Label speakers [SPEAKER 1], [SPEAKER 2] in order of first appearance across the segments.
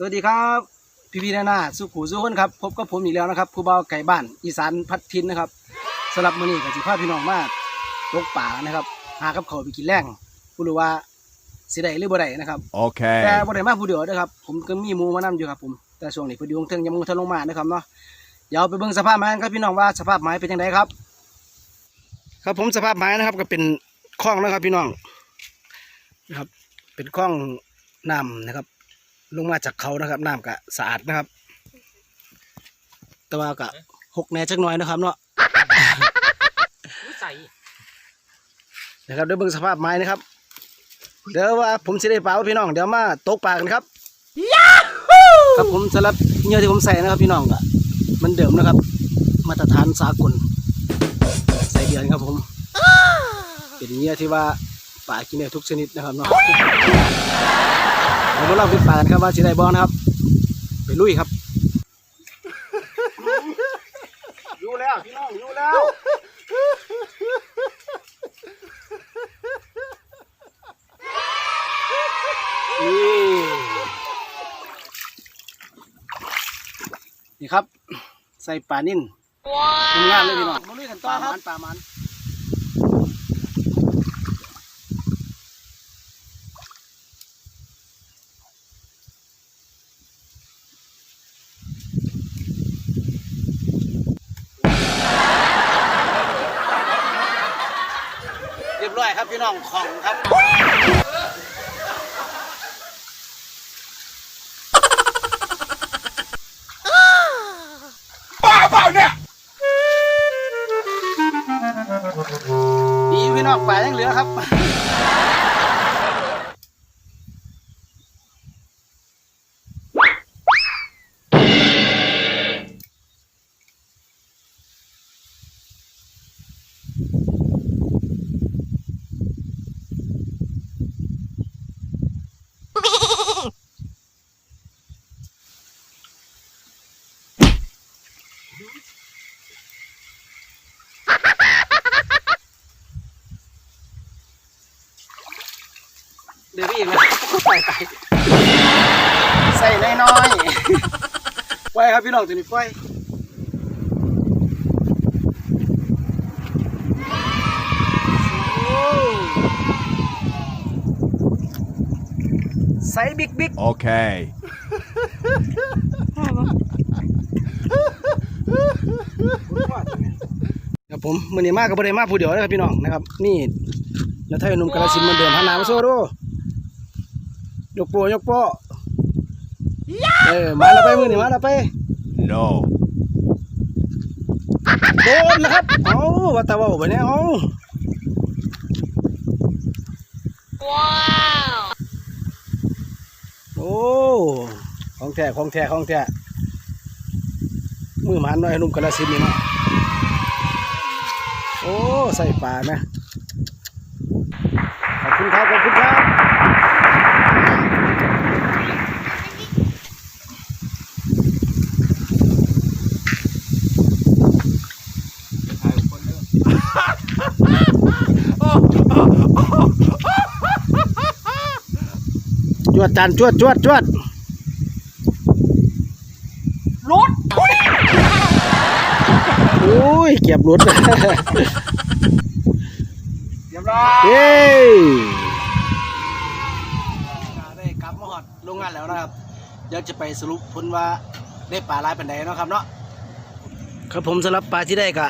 [SPEAKER 1] สวัสดีครับพี่พี่นานาสุขูสุขคนครับพบกับผมอีกแล้วนะครับผู้เบาไก่บ้านอีสานพัดทินนะครับสำหรับมื้อนี้ก็สิพาพี่น้องมาตกป่านะครับ หากับเขาวไปกินแรงผู้รู้ว่าสิได้หรือบ่ได้นะครับ
[SPEAKER 2] Okay.
[SPEAKER 1] แต่บ่ได้มาผู้เดียวเด้อครับ ผมก็มีหมู่มานำอยู่ครับผมแต่ช่วงนี้เพอดีวงเทิงยังมุงทะลงมานะครับเนาะเดี๋ยวไปเบิ่งสภาพไม้กันครับพี่น้องว่าสภาพไม้เป็นจังไดครับ ครับผมสภาพไม้นะครับก็เป็นคลองนะครับพี่น้องนะครับ เป็นคลองน้ำนะครับ ลงมาจากเขานะครับน้ำก็สะอาดนะครับ แต่ว่าก็หกแหน่จักหน่อยนะครับเนาะ
[SPEAKER 3] ใส่
[SPEAKER 1] นะครับเดี๋ยวเบิ่งสภาพไม้นะครับ เดี๋ยวว่าผมสิได้ปลาไว้พี่น้องเดี๋ยวมาตกปลากันครับครับผมสำหรับเหยื่อที่ผมใส่นะครับพี่น้องก็เหมันเดิมนะครับ มาตรฐานสากลใส่เดือนครับผม เป็นเหยื่อที่ว่าปลากินได้ทุกชนิดนะครับเนาะเดี๋ยว มาลองเป็นปลากันครับว่าสิได้บ่นะครับ ไปลุยครับอยู่แล้วพี่น้องอยู่แล้วนี่นี่ครับ ใส่ปลานิ่นงามเลยพี่น้องมาลุยกันต่อครับปลามัน ร้อยครับพี่น้องของครับ ดี๋ยวพี่อีกนะไปไปใส่น้อยๆไปครับพี่น้องตัวนี้ไปโอ้ใส่บิ๊กบิ๊ก
[SPEAKER 2] Okay.
[SPEAKER 1] ครับผมมือนี้มากกับประเดี๋ยวมาผู้เดียวนะครับพี่น้องนะครับนี่แล้วไทยหนุ่มกาลสินธุ์เหมันเดิมพันนามาโซ่ดู ยกโปยกโปเออมาแล้วไปมือนี่มาแล้วไป
[SPEAKER 2] No.
[SPEAKER 1] โดนนะครับเอาวัตะเว่าไปเนี่ยเอาโอ้ของแท้ของแท้ของแท้มือหมันน้อยหนุ่มกาลสินธุ์นี่เนาะโอ้ใส่ปลาไหมขอบคุณครับขอบคุณครับ ดจานจวดจวดจวด
[SPEAKER 3] รถ
[SPEAKER 1] โอ้ยเก็บรถ
[SPEAKER 3] เรียบร้อย
[SPEAKER 1] เฮ้ยได้กลับมาหอดโรงงานแล้วนะครับ เดี๋ยวจะไปสรุปผลว่าได้ปลาหลายปันใดเนาะครับเนาะครับผมสำหรับปลาที่ได้กะ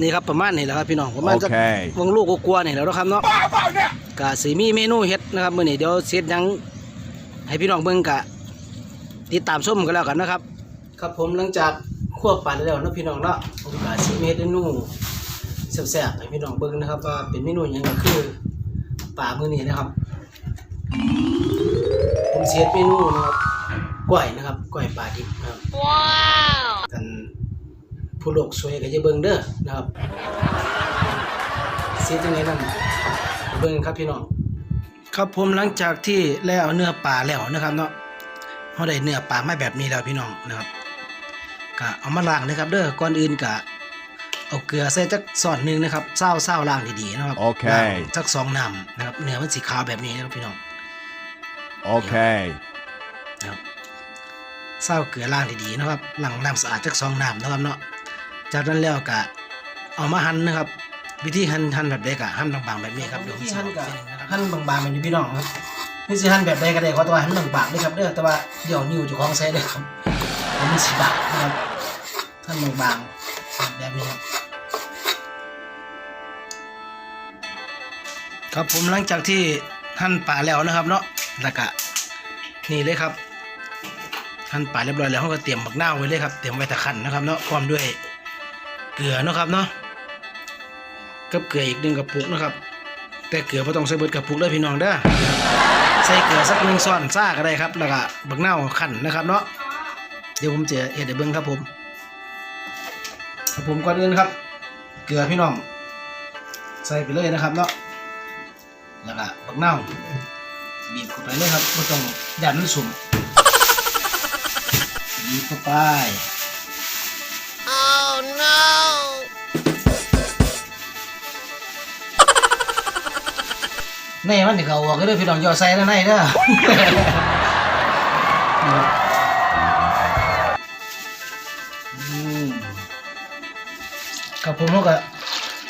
[SPEAKER 1] นี่ครับประมาณนี้แหละครับพี่น้องประมาณจะ
[SPEAKER 2] Okay.
[SPEAKER 1] วงลูกก็กลัวนี่แหล้วนาะครับเนาะกะสีมีเมนูเฮ็ดนะครับมื้อนี้เดี๋ยวเสร็จหยัง ให้พี่น้องเบิ่งกะติดตามชมกันแล้วกันนะครับ ครับผมหลังจากควบปลาแล้วเนาะพี่น้องเนาะผมกะสิเมเมนูแซ่บๆให้พี่น้องเบิ่งนะครับว่าเป็นเมนูหยังก็คือปลามื้อนี้นะครับ ผมเสียเมนูนะครับก้อยนะครับก้อยปลาดิบนะครับว้าวกันผู้โลกสวยก็จะเบิ่งเด้อนะครับเสียจังไงนั่นเบิ่งครับพี่น้อง ครับผมหลังจากที่แล้วเนื้อปลาแล้วนะครับเนาะเราได้เนื้อปลามาแบบนี้แล้วพี่น้องนะครับก็เอามาล้างนะครับ เด้อก่อนอื่นก็เอาเกลือใส่จักซอนหนึงนะครับเศร้าเศร้าล้างดีๆนะครับ
[SPEAKER 2] โอเค
[SPEAKER 1] ล้างจักสองน้ำนะครับเนื้อมันสีขาวแบบนี้นะครับพี่น้อง
[SPEAKER 2] Okay.
[SPEAKER 1] นะครับเศร้าเกลือล้างดีๆนะครับหลังน้ำสะอาดจากซองน้ำนะครับเนาะจากนั้นแล้วก็เอามาหั่นนะครับ วิธีหั่นหั่นแบบใดก็หั่นบางๆแบบนี้ครับเดี๋ยวผมจะหั่นก็ หั่นบางๆแบบนี้พี่น้องครับนี่สิหั่นแบบใดก็ได้ขอตัวหั่นบางๆด้วยครับเด้อแต่ว่าเดี๋ยวนิ้วจะคล้องใส่เด้อครับผมมันสิบาทนะครับหั่นบางๆแบบนี้ครับครับผมหลังจากที่หั่นปลาแล้วนะครับเนาะแล้วก็นี่เลยครับหั่นปลาเรียบร้อยแล้วเราก็เตรียมบักหน้าไว้เลยครับเตรียมไว้ตะขันนะครับเนาะพร้อมด้วยเกลือเนาะครับเนาะกับเกลืออีกหนึ่งกระปุกนะครับ แต่เกลือไม่ต้องใส่เบิดกระปุกเด้อพี่น้องเด้อใส่เกลือสักหนึ่งช้อนซ่าก็ได้ครับแล้วก็บักเนาขั่นนะครับเนาะเดี๋ยวผมจะเฮ็ดเบิ่งครับผมครับผมก่อนอื่นครับ เกลือพี่น้อง ใส่ไปเลยนะครับเนาะแล้วก็บักเน่าบีบเข้าไปเลยครับไม่ต้องยันสุ่มบีบเข้าไป oh no ในมันนี่เขาออกก็ได้อพี่น้องย่าใส่ในในเด้ออืมครับผมก็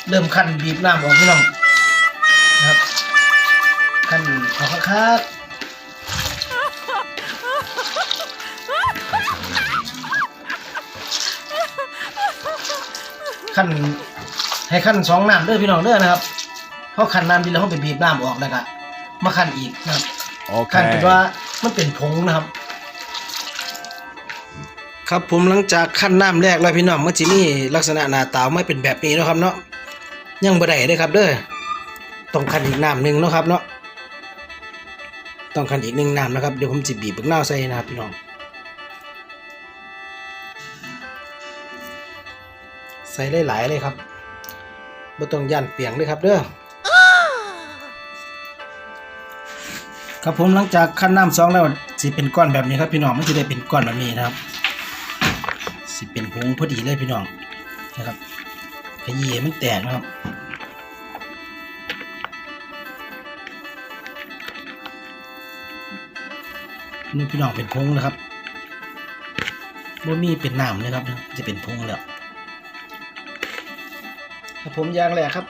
[SPEAKER 1] เริ่มขั้นบีบน้ำออกพี่น้องนะครับขั้นเอาคักๆขั้นให้ขั้นสองน้ำเด้อพี่น้องเด้อนะครับ เพราะขั้นน้ำดีแล้วเขาไปบีบน้ำออกแล้วก็มาขั้นอีกนะครับขั้นเป็นว่ามันเป็นผงนะครับ ครับผมหลังจากขั้นน้ำแรกแล้วพี่น้องมันจะมีลักษณะหน้าตาไม่เป็นแบบนี้เนาะครับเนาะยังบ่ได้เด้อครับเด้อต้องขั้นอีกน้ำหนึ่งเนาะครับเนาะต้องคันอีกหนึ่งน้ำนะครับเดี๋ยวผมจะบีบบักนาวใส่นะครับพี่น้องใส่หลายๆเลยครับบ่ต้องย่านเปียงเลยครับเด้อ ครับผมหลังจากขั้นน้ำสองแล้วสิเป็นก้อนแบบนี้ครับพี่น้องมันจะได้เป็นก้อนแบบนี้นะครับ สิเป็นผงพอดีเลยพี่น้องนะครับขยี้มันแตกนะครับนี่พี่น้องเป็นพงนะครับบ่มีเป็นน้ำนะครับ จะเป็นพงแล้วครับผมยางแรกครับ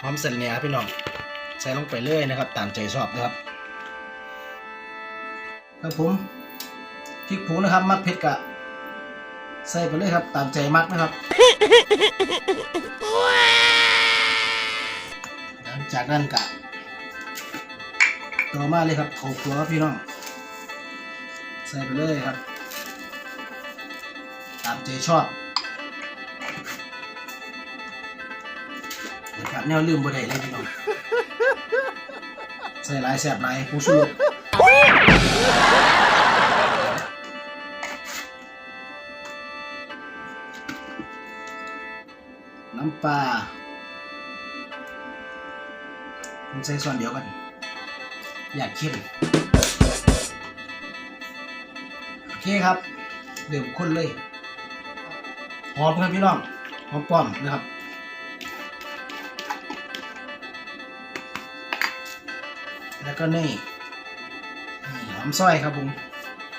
[SPEAKER 1] หอมเสร็จเนี่ยพี่น้อง ใส่ลงไปเลยนะครับ ตามใจชอบนะครับครับผมพริกผงนะครับ มักเผ็ดกะใส่ไปเลยครับ ตามใจมักนะครับ หลังจากนั้นกะต่อมาเลยครับเขาครัวพี่น้อง ใส่ไปเลยครับ ตามใจชอบนะครับแนวลืมบ่ได้เลยพี่น้อง ใส่หลายแสบหลายผู้สู้น้ำปลาผมใส่ส่วนเดียวกัน อยากเข้มโอเคครับเดี๋ยวคนเลยหอมครับพี่น้องหอมป้อมนะครับ แล้วก็นี่หอมซอยครับผม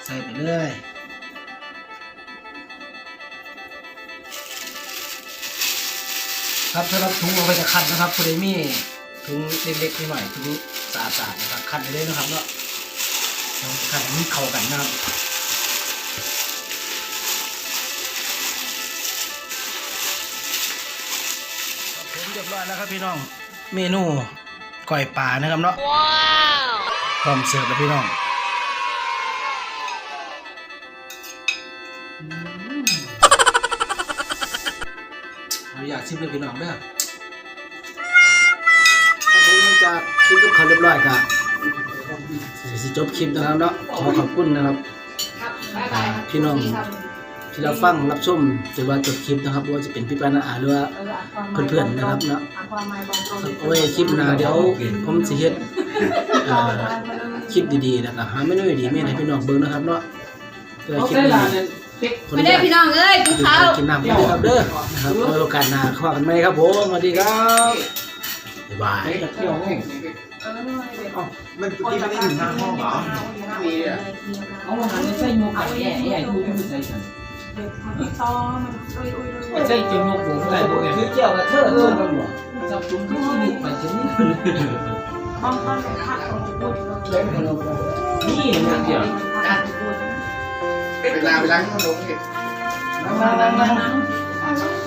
[SPEAKER 1] ใส่ไปเลยครับสำหรับถุงเอาไปจะคัดนะครับคุณเดมี่ถุงเล็กๆนิดหน่อยถุงสะอาดๆนะครับคัดไปเลยนะครับเนาะคัดให้เข้ากันนะครับผมเรียบร้อยแล้วครับพี่น้อง เมนูก้อยปลานะครับเนาะ พร้อมเสิร์ฟแล้วพี่น้องอืมขออยากชิมเลยพี่น้องเด้อครับผมหลังจากคลิปกับเขาวเรียบร้อยครับสิจบคลิปนะครับเนาะขอขอบคุณนะครับอ่าพี่น้อง ที่เราฟังรับชมหรือว่าจบคลิปนะครับว่าจะเป็นพี่ปานาอาหรือว่าเพื่อนๆนะครับเนาะเอาไว้คลิปหน้าเดี๋ยวผมสิเฮ็ดเอ่อคลิปดีๆนะครับหาเมนูดีๆมาให้พี่น้องเบิ่งนะครับเนาะเพื่อคลิปนี้คน
[SPEAKER 2] ไม่
[SPEAKER 1] นี้
[SPEAKER 2] ได้พี่น้องเอ้ยกินข้าว
[SPEAKER 1] กินน้ำกันด้วยครับเด้อนะครับไว้โอกาสหน้าเข้ากันไหมครับผมสวัสดีครับบ๊ายบาย
[SPEAKER 3] เที่ยวแม่ง
[SPEAKER 2] มันเมื่อกี้ไม่ได้ถึงหน้าห้องเหรอ
[SPEAKER 3] มีอะ
[SPEAKER 4] เอามาหันใส่หมวกไก่แย่ใหญ่ดูไม่ใส่ มันไม่ใช่จมูกหูใส่พวกนี้คือเกี่ยวกับเธอเอกันหรอจับจุ่มที่นี่ไปชนิดนี่นะเดียว
[SPEAKER 3] เวลาไปล้างขนมเห็ด
[SPEAKER 1] นั่งนั่งนั่ง
[SPEAKER 4] โอ้